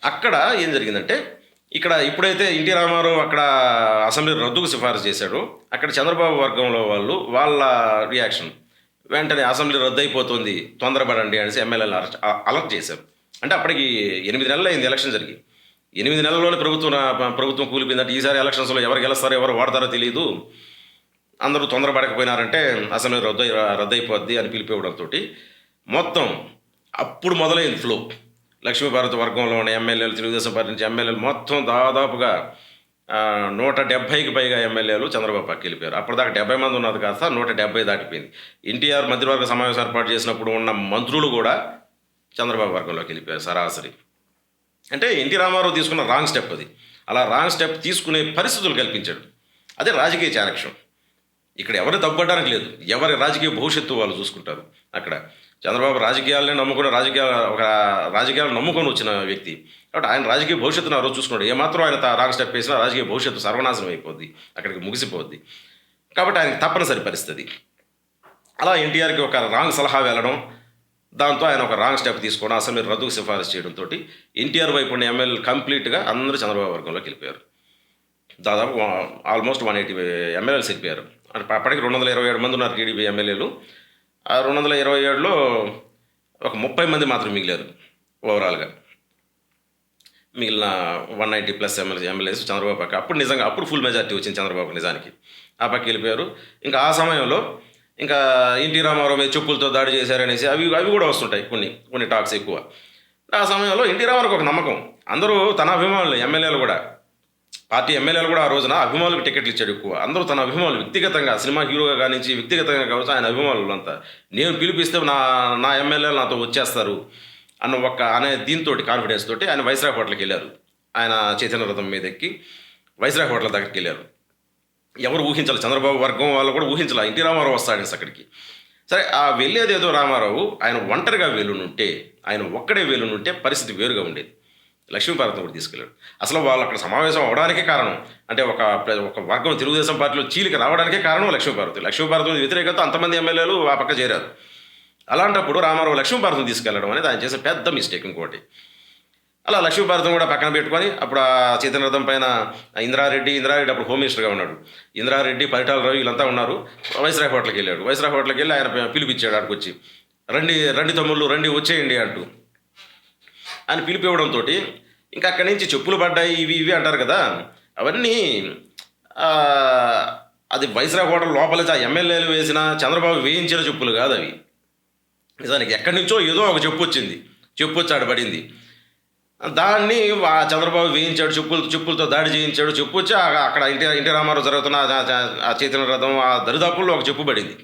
అక్కడ ఏం జరిగిందంటే ఇక్కడ ఇప్పుడైతే ఎన్టీ రామారావు అక్కడ అసెంబ్లీ రద్దుకు సిఫారసు చేశాడు. అక్కడ చంద్రబాబు వర్గంలో వాళ్ళు వాళ్ళ రియాక్షన్ వెంటనే అసెంబ్లీ రద్దు అయిపోతుంది తొందరపడండి అనేసి ఎమ్మెల్యేలు అరెస్ట్ అలర్ట్ చేశారు. అంటే అప్పటికి ఎనిమిది నెలలు అయింది ఎలక్షన్ జరిగి. ఎనిమిది నెలల్లోనే ప్రభుత్వం ప్రభుత్వం కూలిపోయిందంటే ఈసారి ఎలక్షన్స్లో ఎవరు గెలుస్తారో ఎవరు వాడతారో తెలియదు అందరూ తొందరపడకపోయినారంటే అసెంబ్లీ రద్దు రద్దయిపోద్ది అని పిలిపివ్వడంతో మొత్తం అప్పుడు మొదలైంది ఫ్లో. లక్ష్మీభారత వర్గంలో ఉన్న ఎమ్మెల్యేలు తెలుగుదేశం పార్టీ నుంచి ఎమ్మెల్యేలు మొత్తం దాదాపుగా నూట డెబ్భైకి పైగా ఎమ్మెల్యేలు చంద్రబాబు పక్కకి వెళ్ళిపోయారు. అప్పటిదాకా డెబ్బై మంది ఉన్నది కాస్త నూట డెబ్బై దాటిపోయింది. ఎన్టీఆర్ మంత్రివర్గ సమావేశం ఏర్పాటు చేసినప్పుడు ఉన్న మంత్రులు కూడా చంద్రబాబు వర్గంలోకి వెళ్ళిపోయారు సరాసరి. అంటే ఎన్టీ రామారావు తీసుకున్న రాంగ్ స్టెప్ అది. అలా రాంగ్ స్టెప్ తీసుకునే పరిస్థితులు కల్పించాడు. అదే రాజకీయ చాణక్ష్యం. ఇక్కడ ఎవరిని తప్పడానికి లేదు. ఎవరి రాజకీయ భవిష్యత్తు వాళ్ళు చూసుకుంటారు. అక్కడ చంద్రబాబు రాజకీయాలనే నమ్ముకున్న రాజకీయ ఒక రాజకీయాలు నమ్ముకొని వచ్చిన వ్యక్తి. కాబట్టి ఆయన రాజకీయ భవిష్యత్తును ఆ రోజు చూసుకున్నాడు. ఏమాత్రం ఆయన రాంగ్ స్టెప్ వేసినా రాజకీయ భవిష్యత్తు సర్వనాశనం అయిపోద్ది. అక్కడికి ముగిసిపోద్ది. కాబట్టి ఆయనకి తప్పనిసరి పరిస్థితి. అలా ఎన్టీఆర్కి ఒక రాంగ్ సలహా వెళ్ళడం దాంతో ఆయన ఒక రాంగ్ స్టెప్ తీసుకోవడం అసెంబ్లీ రద్దుకు సిఫారసు చేయడంతో ఎన్టీఆర్ వైపు ఉన్న ఎమ్మెల్యేలు కంప్లీట్గా అందరూ చంద్రబాబు వర్గంలోకి వెళ్ళిపోయారు. దాదాపు ఆల్మోస్ట్ వన్ ఎయిటీ ఎమ్మెల్యేలు వెళ్ళిపోయారు అంటే అప్పటికి రెండు వందల ఇరవై ఏడు మంది ఉన్నారు టీడీపీ ఎమ్మెల్యేలు. ఆ రెండు వందల ఇరవై ఏడులో ఒక ముప్పై మంది మాత్రం మిగిలారు ఓవరాల్గా. మిగిలిన one ninety plus MLA MLAs Chandrababu పక్క. అప్పుడు నిజంగా అప్పుడు ఫుల్ మెజార్టీ వచ్చింది చంద్రబాబు నిజానికి. ఆ పక్క వెళ్ళిపోయారు. ఇంకా ఆ సమయంలో ఇంకా ఎన్టీ రామారావు మీద చెప్పులతో దాడి చేశారనేసి అవి అవి కూడా వస్తుంటాయి కొన్ని కొన్ని టాక్స్ ఎక్కువ. ఆ సమయంలో ఎన్టీ రామారావుకి ఒక నమ్మకం. అందరూ తన అభిమానులు ఎమ్మెల్యేలు కూడా. పార్టీ ఎమ్మెల్యేలు కూడా ఆ రోజున అభిమానులకు టికెట్లు ఇచ్చాడు ఎక్కువ. అందరూ తన అభిమానులు వ్యక్తిగతంగా సినిమా హీరోగా కానించి వ్యక్తిగతంగా కావచ్చు ఆయన అభిమానులు అంతా నేను పిలిపిస్తే నా నా ఎమ్మెల్యేలు నాతో వచ్చేస్తారు అన్న ఒక్క అనే దీంతో కాన్ఫిడెన్స్ తోటి ఆయన వైస్రాయ్ హోటల్కి వెళ్ళారు. ఆయన చైతన్య రథం మీద ఎక్కి వైస్రాయ్ హోటల్ దగ్గరికి వెళ్ళారు. ఎవరు ఊహించాలి? చంద్రబాబు వర్గం వాళ్ళు కూడా ఊహించాలి. ఎన్టీ రామారావు వస్తాడని అక్కడికి. సరే ఆ వెళ్ళేదేదో రామారావు. ఆయన ఒంటరిగా వెళ్ళునుంటే ఆయన ఒక్కడే వెళ్ళునుంటే పరిస్థితి వేరుగా ఉండేది. లక్ష్మీపార్వతం కూడా తీసుకెళ్ళాడు. అసలు వాళ్ళు అక్కడ సమావేశం అవడానికే కారణం. అంటే ఒక ఒక వర్గం తెలుగుదేశం పార్టీలో చీలిక రావడానికే కారణం లక్ష్మీపార్వతి లక్ష్మీపార్వతి వ్యతిరేకత అంతమంది ఎమ్మెల్యేలు ఆ పక్క చేరారు. అలాంటప్పుడు రామారావు లక్ష్మీపార్వతం తీసుకెళ్ళడం అనేది ఆయన చేసే పెద్ద మిస్టేక్ ఇంకోటి. అలా లక్ష్మీభారతం కూడా పక్కన పెట్టుకొని అప్పుడు ఆ చైతన్యరథం పైన ఇంద్రారెడ్డి ఇంద్రారెడ్డి అప్పుడు హోమ్ మినిస్టర్గా ఉన్నాడు. ఇంద్రారెడ్డి పరిటాల రవి వీళ్ళంతా ఉన్నారు. వైస్రాయ్ హోటల్కి వెళ్ళాడు. వైస్రాయ్ హోటల్కి వెళ్ళి ఆయన పిలిపించాడు అక్కడికి వచ్చి రండి రండి తమ్ముళ్ళు రండి వచ్చేయండి అంటూ. ఆయన పిలిపివ్వడంతో ఇంకా అక్కడి నుంచి చెప్పులు పడ్డాయి ఇవి ఇవి అంటారు కదా. అవన్నీ అది వైస్రాయ్ హోటల్ లోపల ఎమ్మెల్యేలు వేసిన చంద్రబాబు వేయించిన చెప్పులు కాదు అవి. నిజానికి ఎక్కడి నుంచో ఏదో ఒక చెప్పు వచ్చింది చెప్పు వచ్చి ఆడ పడింది దాన్ని ఆ చంద్రబాబు వేయించాడు చెప్పులు చెప్పులతో దాడి చేయించాడు చెప్పు వచ్చి ఆ- అక్కడ ఇంటి ఇంటి రామారావు జరుగుతున్న ఆ- చైతన్య రథం ఆ దరిదాపుల్లో ఒక చెప్పు పడింది.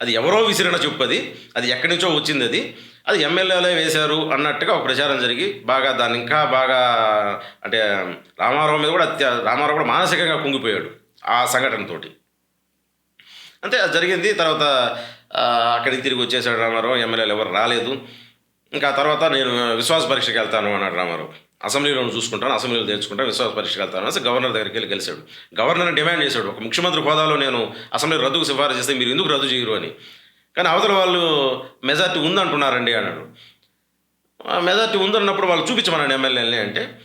అది ఎవరో విసిరిన చెప్పు అది. అది ఎక్కడి నుంచో వచ్చింది అది. అది ఎమ్మెల్యేలే వేశారు అన్నట్టుగా ఒక ప్రచారం జరిగి బాగా దాన్ని ఇంకా బాగా అంటే రామారావు మీద కూడా అత్య రామారావు కూడా మానసికంగా కుంగిపోయాడు ఆ సంఘటనతోటి అంతే అది జరిగింది. తర్వాత అక్కడికి తిరిగి వచ్చేసాడు రామారావు. ఎమ్మెల్యేలు ఎవరు రాలేదు. ఇంకా తర్వాత నేను విశ్వాస పరీక్షకి వెళ్తాను అన్నాడు రామారావు. అసెంబ్లీలో చూసుకుంటాను అసెంబ్లీలో తెచ్చుకుంటాను విశ్వాస పరీక్షకు వెళ్తాను అని గవర్నర్ దగ్గరికి వెళ్ళి గెలిచాడు. గవర్నర్ డిమాండ్ చేశాడు. ఒక ముఖ్యమంత్రి హోదాలో నేను అసెంబ్లీ రద్దుకు సిఫారసు చేస్తే మీరు ఎందుకు రద్దు చేయరు అని. కానీ అవతల వాళ్ళు మెజార్టీ ఉందంటున్నారండి అన్నాడు. మెజార్టీ ఉందన్నప్పుడు వాళ్ళు చూపించమనండి ఎమ్మెల్యేని అంటే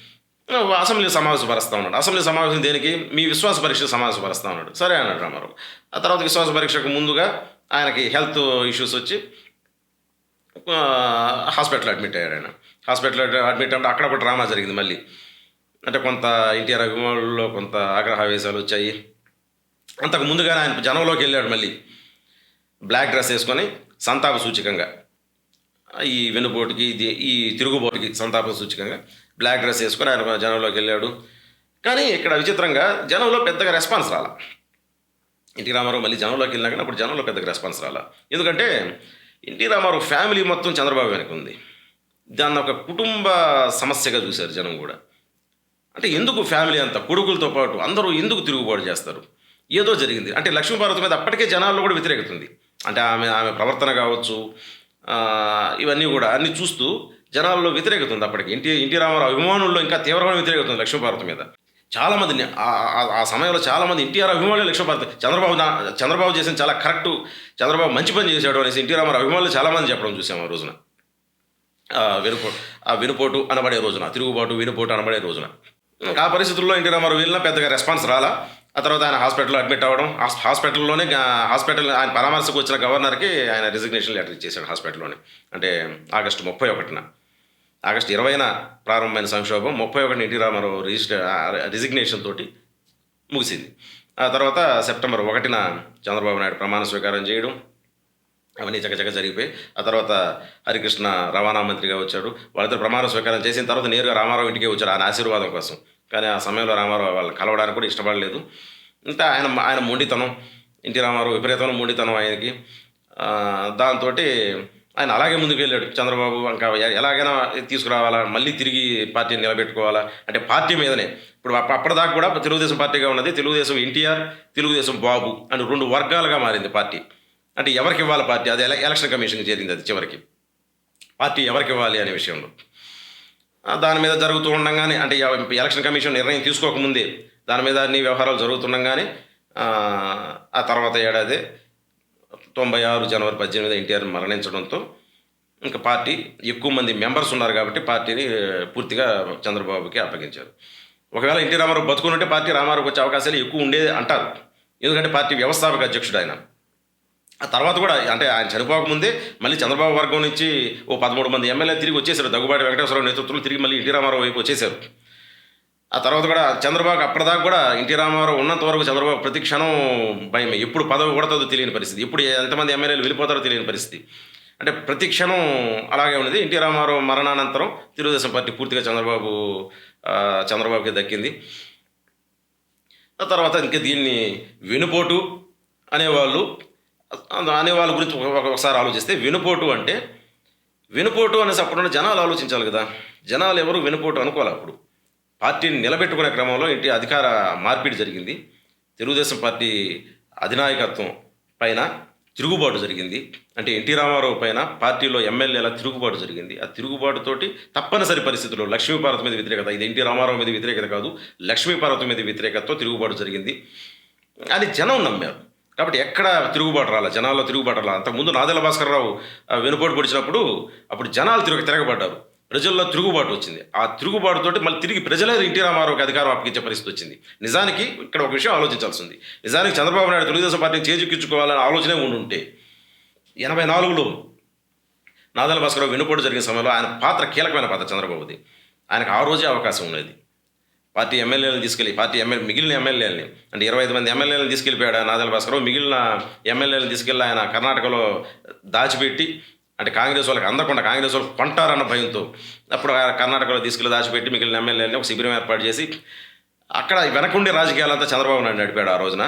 అసెంబ్లీ సమావేశపరుస్తా ఉన్నాడు అసెంబ్లీ సమావేశం దేనికి? మీ విశ్వాస పరీక్ష సమావేశపరుస్తా ఉన్నాడు సరే అన్నాడు రామారావు. ఆ తర్వాత విశ్వాస పరీక్షకు ముందుగా ఆయనకి హెల్త్ ఇష్యూస్ వచ్చి హాస్పిటల్ అడ్మిట్ అయ్యారు ఆయన. హాస్పిటల్ అడ్మిట్ అంటే అక్కడ ఒక డ్రామా జరిగింది మళ్ళీ. అంటే కొంత ఎన్టీఆర్ అభిమానుల్లో కొంత ఆగ్రహావేశాలు వచ్చాయి. అంతకు ముందుగానే ఆయన జనంలోకి వెళ్ళాడు మళ్ళీ. బ్లాక్ డ్రెస్ వేసుకొని సంతాప సూచికంగా. ఈ వెనుబోటుకి ఇది ఈ తిరుగుబోటుకి సంతాప సూచికంగా బ్లాక్ డ్రెస్ వేసుకొని ఆయన జనంలోకి వెళ్ళాడు. కానీ ఇక్కడ విచిత్రంగా జనంలో పెద్దగా రెస్పాన్స్ రాలా. ఎన్టీ రామారావు మళ్ళీ జనంలోకి వెళ్ళినా కానీ అప్పుడు జనంలో పెద్దగా రెస్పాన్స్ రాలా. ఎందుకంటే ఎన్టీ రామారావు ఫ్యామిలీ మొత్తం చంద్రబాబు వెనక ఉంది. దాన్ని ఒక కుటుంబ సమస్యగా చూశారు జనం కూడా. అంటే ఎందుకు ఫ్యామిలీ అంతా కొడుకులతో పాటు అందరూ ఎందుకు తిరుగుబాటు చేస్తారు? ఏదో జరిగింది. అంటే లక్ష్మీభారతి మీద అప్పటికే జనాల్లో కూడా వ్యతిరేకత ఉంది అంటే ఆమె ఆమె ప్రవర్తన కావచ్చు ఇవన్నీ కూడా అన్ని చూస్తూ జనాల్లో వ్యతిరేకత ఉంది అప్పటికి. ఎన్టీ ఎన్టీ రామారావు అభిమానుల్లో ఇంకా తీవ్రమైన వ్యతిరేకత ఉంది లక్ష్మీభారతి మీద. చాలామంది ఆ- సమయంలో చాలామంది ఎన్టీఆర్ అభిమానులు లక్ష్యపడతారు చంద్రబాబు చంద్రబాబు చేసిన చాలా కరెక్ట్ చంద్రబాబు మంచి పని చేశాడు అనేసి ఎన్టీ రామారావు అభిమానులు చాలామంది చెప్పడం చూసాము ఆ రోజున. ఆ వెనుపో ఆ వెనుపోటు అనబడే రోజున తిరుగుబాటు వెనుపోటు అనబడే రోజున. ఆ పరిస్థితుల్లో ఎన్టీ రామారావు వెళ్ళినా పెద్దగా రెస్పాన్స్ రాలా. ఆ తర్వాత ఆయన హాస్పిటల్లో అడ్మిట్ అవ్వడం హాస్- హాస్పిటల్లోనే హాస్పిటల్ ఆయన పరామర్శకు వచ్చిన గవర్నర్కి ఆయన రిజిగ్నేషన్ లెటర్ ఇచ్చేసాడు హాస్పిటల్లోనే. అంటే ఆగస్టు ముప్పై ఒకటిన. ఆగస్టు ఇరవైన ప్రారంభమైన సంక్షోభం ముప్పై ఒకటి ఎన్టీ రామారావు రిజిస్టర్ రిజిగ్నేషన్ తోటి ముగిసింది. ఆ తర్వాత సెప్టెంబర్ ఒకటిన చంద్రబాబు నాయుడు ప్రమాణ స్వీకారం చేయడం అవన్నీ చకచక జరిగిపోయి ఆ తర్వాత హరికృష్ణ రవాణా మంత్రిగా వచ్చాడు. వాళ్ళిద్దరు ప్రమాణ స్వీకారం చేసిన తర్వాత నేరుగా రామారావు ఇంటికే వచ్చాడు ఆయన ఆశీర్వాదం కోసం. కానీ ఆ సమయంలో రామారావు వాళ్ళు కలవడానికి కూడా ఇష్టపడలేదు. ఇంకా ఆయన ఆయన మొండితనం ఎన్టీ రామారావు విపరీతమైన మొండితనం ఆయనకి. దాంతో ఆయన అలాగే ముందుకు వెళ్ళాడు. చంద్రబాబు ఇంకా ఎలాగైనా తీసుకురావాలా? మళ్ళీ తిరిగి పార్టీని నిలబెట్టుకోవాలా? అంటే పార్టీ మీదనే. ఇప్పుడు అప్పటిదాకా కూడా తెలుగుదేశం పార్టీగా ఉన్నది. తెలుగుదేశం ఎన్టీఆర్ తెలుగుదేశం బాబు అని రెండు వర్గాలుగా మారింది పార్టీ. అంటే ఎవరికి ఇవ్వాలి పార్టీ? అది ఎలక్షన్ కమిషన్కి చేరింది అది చివరికి. పార్టీ ఎవరికి ఇవ్వాలి అనే విషయంలో. దాని మీద జరుగుతూ ఉండగానే అంటే ఎలక్షన్ కమిషన్ నిర్ణయం తీసుకోకముందే దాని మీద అన్ని వ్యవహారాలు జరుగుతుండగానే ఆ తర్వాత ఏడాది తొంభై ఆరు జనవరి పద్దెనిమిది ఎన్టీఆర్ మరణించడంతో ఇంకా పార్టీ ఎక్కువ మంది మెంబర్స్ ఉన్నారు కాబట్టి పార్టీని పూర్తిగా చంద్రబాబుకి అప్పగించారు. ఒకవేళ ఎన్టీ రామారావు ఉంటే పార్టీ రామారావుకి వచ్చే అవకాశాలు ఎక్కువ ఉండేది అంటారు. ఎందుకంటే పార్టీ వ్యవస్థాపక అధ్యక్షుడు ఆయన. ఆ తర్వాత కూడా అంటే ఆయన చనిపోకముందే మళ్ళీ చంద్రబాబు వర్గం నుంచి ఓ పదమూడు మంది ఎమ్మెల్యే తిరిగి వచ్చేసారు. దగ్గుబాటి వెంకటేశ్వరరావు నేతృత్వంలో తిరిగి మళ్ళీ ఎన్టీ రామారావు వైపు వచ్చేసారు. ఆ తర్వాత కూడా చంద్రబాబు అప్పటిదాకా కూడా ఎన్టీ రామారావు ఉన్నంత వరకు చంద్రబాబు ప్రతి క్షణం భయం ఎప్పుడు పదవి కొడతాదో తెలియని పరిస్థితి. ఎప్పుడు ఎంతమంది ఎమ్మెల్యేలు వెళ్ళిపోతారో తెలియని పరిస్థితి. అంటే ప్రతి క్షణం అలాగే ఉన్నది. ఎన్టీ రామారావు మరణానంతరం తెలుగుదేశం పార్టీ పూర్తిగా చంద్రబాబు చంద్రబాబుకి దక్కింది. ఆ తర్వాత ఇంకా దీన్ని వెనుపోటు అనేవాళ్ళు అనేవాళ్ళ అనే వాళ్ళ గురించి ఒకసారి ఆలోచిస్తే వెనుపోటు అంటే వెనుపోటు అనేసి అప్పుడు జనాలు ఆలోచించాలి కదా. జనాలు ఎవరు వెనుపోటు అనుకోవాలి అప్పుడు. పార్టీని నిలబెట్టుకునే క్రమంలో ఇంటి అధికార మార్పిడి జరిగింది. తెలుగుదేశం పార్టీ అధినాయకత్వం పైన తిరుగుబాటు జరిగింది. అంటే ఎన్టీ రామారావు పైన పార్టీలో ఎమ్మెల్యేల తిరుగుబాటు జరిగింది. ఆ తిరుగుబాటుతోటి తప్పనిసరి పరిస్థితుల్లో లక్ష్మీపార్వతి మీద వ్యతిరేకత ఇది ఎన్టీ రామారావు మీద వ్యతిరేకత కాదు లక్ష్మీపార్వతి మీద వ్యతిరేకతతో తిరుగుబాటు జరిగింది. అది జనం నమ్మారు. కాబట్టి ఎక్కడ తిరుగుబాటు రాలే జనాల్లో తిరుగుబాటు రాలే? అంతకుముందు నాదెల భాస్కర్రావు ఆ, వెనుపోటు పొడిచినప్పుడు అప్పుడు జనాలు తిరుగు తిరగబడ్డారు. ప్రజల్లో తిరుగుబాటు వచ్చింది. ఆ తిరుగుబాటుతోటి మళ్ళీ తిరిగి ప్రజలే ఎన్టీ రామారావుకి అధికారం అప్పగించే పరిస్థితి వచ్చింది. నిజానికి ఇక్కడ ఒక విషయం ఆలోచించాల్సి ఉంది. నిజానికి చంద్రబాబు నాయుడు తెలుగుదేశం పార్టీని చేజిక్కించుకోవాలనే ఆలోచనే ఉండుంటే ఎనభై నాలుగులో నాదెల భాస్కర్రావు వెనుపోటు జరిగిన సమయంలో ఆయన పాత్ర కీలకమైన పాత్ర చంద్రబాబుది. ఆయనకు ఆ రోజే అవకాశం ఉండేది. పార్టీ ఎమ్మెల్యేలను తీసుకెళ్ళి పార్టీ ఎమ్మెల్యే మిగిలిన ఎమ్మెల్యేలని అంటే ఇరవై ఐదు మంది ఎమ్మెల్యేలను తీసుకెళ్ళిపోయాడు నాదల భాస్కరరావు. మిగిలిన ఎమ్మెల్యేలను తీసుకెళ్ళి ఆయన కర్ణాటకలో దాచిపెట్టి అంటే కాంగ్రెస్ వాళ్ళకి అందకుండా కాంగ్రెస్ వాళ్ళు కొంటారన్న భయంతో అప్పుడు కర్ణాటకలో తీసుకెళ్ళి దాచిపెట్టి మిగిలిన ఎమ్మెల్యేలని ఒక శిబిరం ఏర్పాటు చేసి అక్కడ వెనకుండే రాజకీయాలంతా చంద్రబాబు నాయుడు నడిపాడు ఆ రోజున.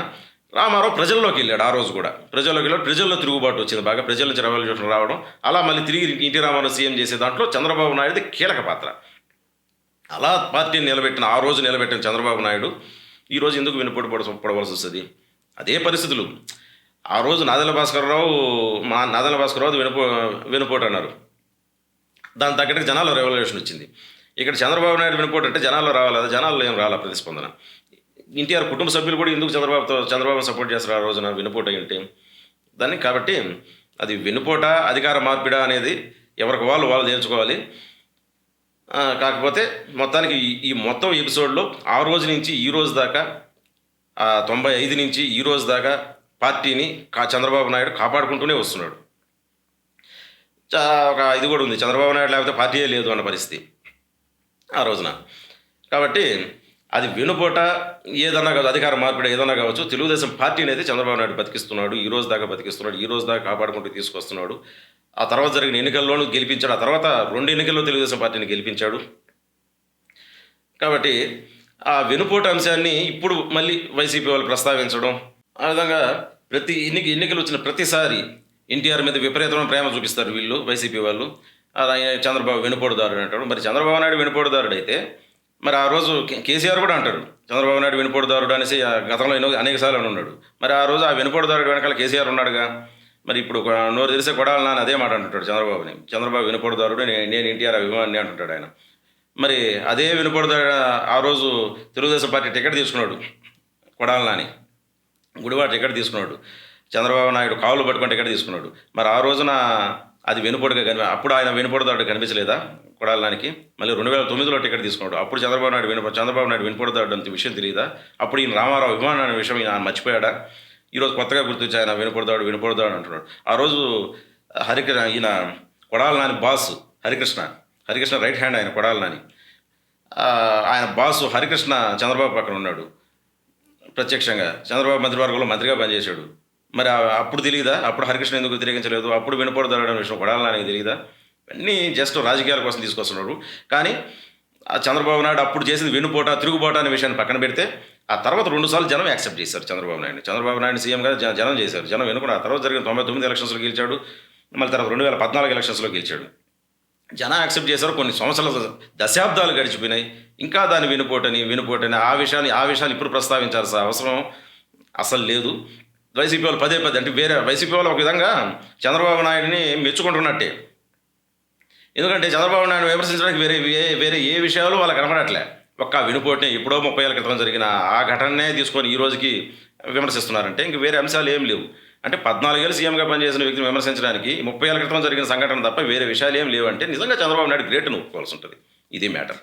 రామారావు ప్రజల్లోకి వెళ్ళాడు ఆ రోజు కూడా. ప్రజల్లోకి వెళ్ళాడు ప్రజల్లో తిరుగుబాటు వచ్చింది బాగా. ప్రజల నుంచి రెవల్యూషన్ రావడం అలా మళ్ళీ తిరిగి ఎన్టీ రామారావు సీఎం చేసే దాంట్లో చంద్రబాబు నాయుడుది కీలక పాత్ర. అలా పార్టీని నిలబెట్టిన ఆ రోజు నిలబెట్టిన చంద్రబాబు నాయుడు ఈరోజు ఎందుకు వెనుపోటు పడవలసి వస్తుంది? అదే పరిస్థితులు. ఆ రోజు నాదల భాస్కరరావు మా నాదల భాస్కరరావు వినపో వినపోటు అన్నారు దాని తగ్గట్టు జనాల్లో రెవల్యూషన్ వచ్చింది. ఇక్కడ చంద్రబాబు నాయుడు వినపోటు అంటే జనాల్లో రావాలి? జనాల్లో ఏం రాలా ప్రతిస్పందన? ఎన్టీఆర్ కుటుంబ సభ్యులు కూడా ఎందుకు చంద్రబాబుతో చంద్రబాబు సపోర్ట్ చేస్తారు ఆ రోజున? వెనుపోట ఏంటి? దాన్ని కాబట్టి అది వినుపోట అధికార మార్పిడ అనేది ఎవరికి వాళ్ళు వాళ్ళు తేల్చుకోవాలి కాకపోతే మొత్తానికి ఈ- మొత్తం ఎపిసోడ్లో ఆ రోజు నుంచి ఈ రోజు దాకా తొంభై ఐదు నుంచి ఈ రోజు దాకా పార్టీని కా చంద్రబాబు నాయుడు కాపాడుకుంటూనే వస్తున్నాడు. చా- ఒక ఇది కూడా ఉంది. చంద్రబాబు నాయుడు లేకపోతే పార్టీయే లేదు అన్న పరిస్థితి ఆ రోజున. కాబట్టి అది వెనుపోట ఏదన్నా కావచ్చు అధికార మార్పిడి ఏదన్నా కావచ్చు తెలుగుదేశం పార్టీని అయితే చంద్రబాబు నాయుడు బతికిస్తున్నాడు ఈ రోజు దాకా బతికిస్తున్నాడు ఈ రోజు దాకా కాపాడుకుంటూ తీసుకొస్తున్నాడు. ఆ తర్వాత జరిగిన ఎన్నికల్లోనూ గెలిపించాడు. ఆ తర్వాత రెండు ఎన్నికల్లో తెలుగుదేశం పార్టీని గెలిపించాడు. కాబట్టి ఆ వెనుపోటు అంశాన్ని ఇప్పుడు మళ్ళీ వైసీపీ వాళ్ళు ప్రస్తావించడం ఆ విధంగా ప్రతి ఎన్నిక ఎన్నికలు వచ్చిన ప్రతిసారి ఎన్టీఆర్ మీద విపరీతమైన ప్రేమ చూపిస్తారు వీళ్ళు వైసీపీ వాళ్ళు. ఆయన చంద్రబాబు వెనుపోటుదారుడు అంటాడు. మరి చంద్రబాబు నాయుడు వెనుపోడుదారుడు అయితే మరి ఆ రోజు కేసీఆర్ కూడా అంటాడు. చంద్రబాబు నాయుడు వెనుపోడుదారుడు అనేసి గతంలో ఎన్నో అనేక సార్లు అని ఉన్నాడు. మరి ఆ రోజు ఆ వెనుపోడుదారుడు వెనకాల కేసీఆర్ ఉన్నాడుగా? మరి ఇప్పుడు నోరు తెలిసే కొడాలి నాన్న అదే మాట అంటుంటాడు చంద్రబాబుని. చంద్రబాబు వెనుపోటుదారుడు నేను ఎన్టీఆర్ అభిమాని అంటుంటాడు ఆయన. మరి అదే వినపడదాడు ఆ రోజు తెలుగుదేశం పార్టీ టికెట్ తీసుకున్నాడు కొడాలి నాని. గుడివాడ టికెట్ తీసుకున్నాడు? చంద్రబాబు నాయుడు కావులు పట్టుకుంటే టికెట్ తీసుకున్నాడు? మరి ఆ రోజున అది వెనుపడుగా కనిపి అప్పుడు ఆయన వెనుపడదాడు కనిపించలేదా? కొడాలనానికి. మళ్ళీ రెండు వేల తొమ్మిదిలో టికెట్ తీసుకున్నాడు. అప్పుడు చంద్రబాబు నాయుడు వెనుప చంద్రబాబు నాయుడు వినపడతాడు అంత విషయం తెలియదా? అప్పుడు ఈయన రామారావు అభిమానం అనే విషయం ఆయన మర్చిపోయాడా? ఈరోజు కొత్తగా గుర్తొచ్చి ఆయన వినపడతాడు వినపడతాడు అంటున్నాడు. ఆ రోజు హరికృష్ణ ఈయన Kodali Nani boss Harikrishna Harikrishna right hand ఆయన కొడాల నాని ఆయన బాసు హరికృష్ణ చంద్రబాబు పక్కన ఉన్నాడు. ప్రత్యక్షంగా. చంద్రబాబు మంత్రివర్గంలో మంత్రిగా పనిచేశాడు. మరి ఆ- అప్పుడు తెలియదా? అప్పుడు హరికృష్ణ ఎందుకు వ్యతిరేకించలేదు? అప్పుడు వినపడదడం విషయం కొడాలని తెలియదా? అన్నీ జస్ట్ రాజకీయాల కోసం తీసుకొస్తున్నాడు కానీ ఆ చంద్రబాబు నాయుడు అప్పుడు చేసింది వెనుపోట తిరుగుబాటు అనే విషయాన్ని పక్కన పెడితే ఆ తర్వాత రెండుసార్లు జనం యాక్సెప్ట్ చేశారు చంద్రబాబు నాయుడు చంద్రబాబు నాయుడు సీఎంగా జనం చేశారు. జనం వెనుకున్న ఆ తర్వాత జరిగిన తొంభై తొమ్మిది ఎలక్షన్స్లో గెలిచాడు. మళ్ళీ తర్వాత రెండు వేల పద్నాలుగు ఎలక్షన్స్లో గెలిచాడు. జనం యాక్సెప్ట్ చేశారు. కొన్ని సంవత్సరాలు దశాబ్దాలు గడిచిపోయినాయి. ఇంకా దాన్ని వినుపోటని వినుపోటని ఆ విషయాన్ని ఆ విషయాన్ని ఇప్పుడు ప్రస్తావించాల్సిన అవసరం అసలు లేదు. వైసీపీ వాళ్ళు పదే పదే అంటే వేరే వైసీపీ వాళ్ళు ఒక విధంగా చంద్రబాబు నాయుడిని మెచ్చుకుంటున్నట్టే. ఎందుకంటే చంద్రబాబు నాయుడు విమర్శించడానికి వేరే వేరే ఏ విషయాలు వాళ్ళకి కనపడట్లే. ఒక్క వినుపోటిని ఎప్పుడో ముప్పై ఏళ్ళ క్రితం జరిగిన ఆ ఘటననే తీసుకొని ఈ రోజుకి విమర్శిస్తున్నారంటే ఇంక వేరే అంశాలు ఏం లేవు. అంటే పద్నాలుగేళ్ళు సీఎంగా పనిచేసిన వ్యక్తిని విమర్శించడానికి ముప్పై ఏళ్ళ క్రితం జరిగిన సంఘటన తప్ప వేరే విషయాలు ఏం లేవంటే నిజంగా చంద్రబాబు నాయుడు గ్రేట్ ఒప్పుకోవాల్సి ఉంటుంది. ఇది మ్యాటర్